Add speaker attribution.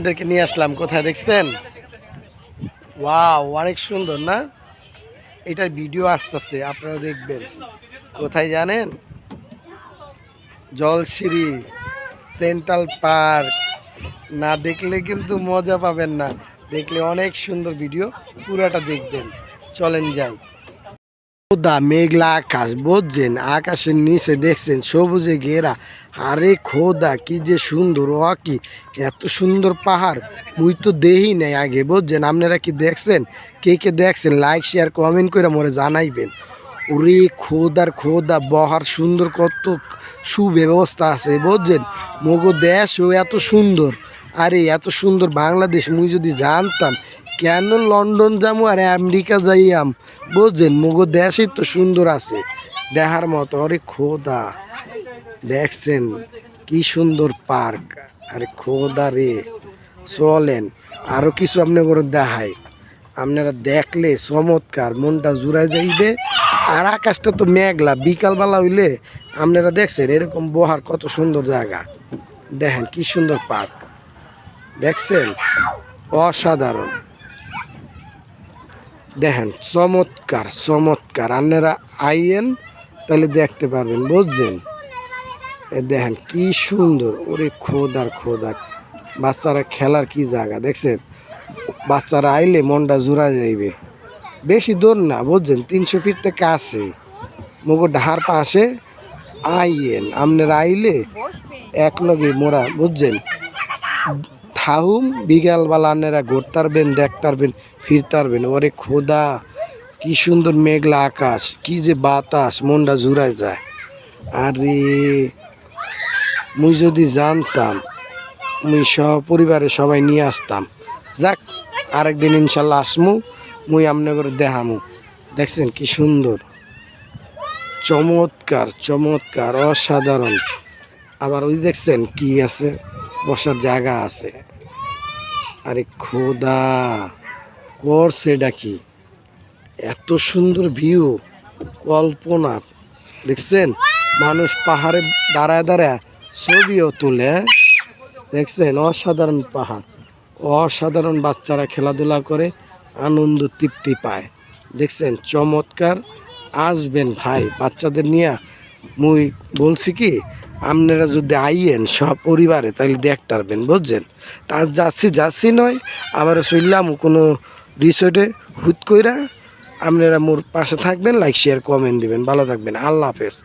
Speaker 1: আপনাদেরকে নিয়ে আসলাম। কোথায় দেখছেন? ওয়াও, অনেক সুন্দর না? এটার ভিডিও আসতেছে, আপনারা দেখবেন। কোথায় জানেন? Jolshiri central park. না দেখলে কিন্তু মজা পাবেন না। দেখলে অনেক সুন্দর ভিডিও, পুরাটা দেখবেন। চলেন যাই। খোদা মেঘলা আকাশ, বুঝছেন? আকাশের নিচে দেখছেন সবুজে ঘেরা। আরে খোদা, কি যে সুন্দর ও কি? এত সুন্দর পাহাড়। মুই তো দেহি নাই আগে, বুঝছেন? আপনারা কি দেখছেন? কে কে দেখছেন? লাইক শেয়ার কমেন্ট করে মোরে জানাইবেন। ওরে খোদার খোদা, বহার সুন্দর কত সুব্যবস্থা আছে, বুঝছেন? মগো দেশ ও এত সুন্দর। আরে, এত সুন্দর বাংলাদেশ, মুই যদি জানতাম কেন লন্ডন যাব আর আমেরিকা যাইয়াম? বুঝছেন, মগো দেশই তো সুন্দর আছে। দেখার মতো, আরে খোদা। দেখছেন, কি সুন্দর পার্ক। আরে খোদা রে। চলেন আরও কিছু আপনি করে দেখায় আপনারা দেখলে চমৎকার, মনটা জুড়াই যাইবে। আর আকাশটা তো মেঘলা, বিকালবেলা হইলে আপনারা দেখছেন এরকম বহার কত সুন্দর জায়গা। দেখেন, কি সুন্দর পার্ক। দেখছেন? অসাধারণ। দেখেন, চমৎকার চমৎকার। আপনারা আইয়েন, তাহলে দেখতে পারবেন, বুঝছেন? দেখেন, কি সুন্দর। ওরে খোদার খোদার। বাচ্চারা খেলার কি জায়গা, দেখছেন? বাচ্চারা আইলে মনটা জোড়া যাইবে। বেশি দূর না, বুঝছেন? তিনশো ফিট থেকে আছে। মগো ডাহার পাশে আইয়েন। আপনারা আইলে এক লগে মোরা, বুঝছেন? থাহুম, বিকালবেলা আপনারা ঘুরতারবেন, দেখতারবেন, ফিরতারবেন। ওরে খোদা, কি সুন্দর মেঘলা আকাশ, কি যে বাতাস, মনটা জুড়ায় যায়। আরে, মুই যদি জানতাম, মুই সপরিবারে সবাই নিয়ে আসতাম। যাক, আরেকদিন ইনশাল্লাহ আসমু, মুই করে দেখামু দেখছেন কি সুন্দর? চমৎকার চমৎকার, অসাধারণ। আবার ওই দেখছেন কি আছে? বসার জায়গা আছে। আরে খোদা, করছে এটা কি এত সুন্দর ভিউ কল্পনা। দেখছেন? মানুষ পাহাড়ে দাঁড়ায় দাঁড়ায় ছবিও তুলে? দেখছেন? অসাধারণ পাহাড়। অসাধারণ বাচ্চারা খেলাধুলা করে, আনন্দ তৃপ্তি পায়। দেখছেন? চমৎকার। আসবেন ভাই, বাচ্চাদের নিয়ে। মুই বলছি কি আপনারা যদি আইয়েন সব পরিবারে তাহলে দেখতে পারবেন বুঝছেন? তা যাচ্ছি যাচ্ছি নয়, আবার শুনলাম কোনো রিসোর্টে হুট কইরা আপনারা মোর পাশে থাকবেন লাইক শেয়ার কমেন্ট দিবেন। ভালো থাকবেন। আল্লাহ হাফেজ।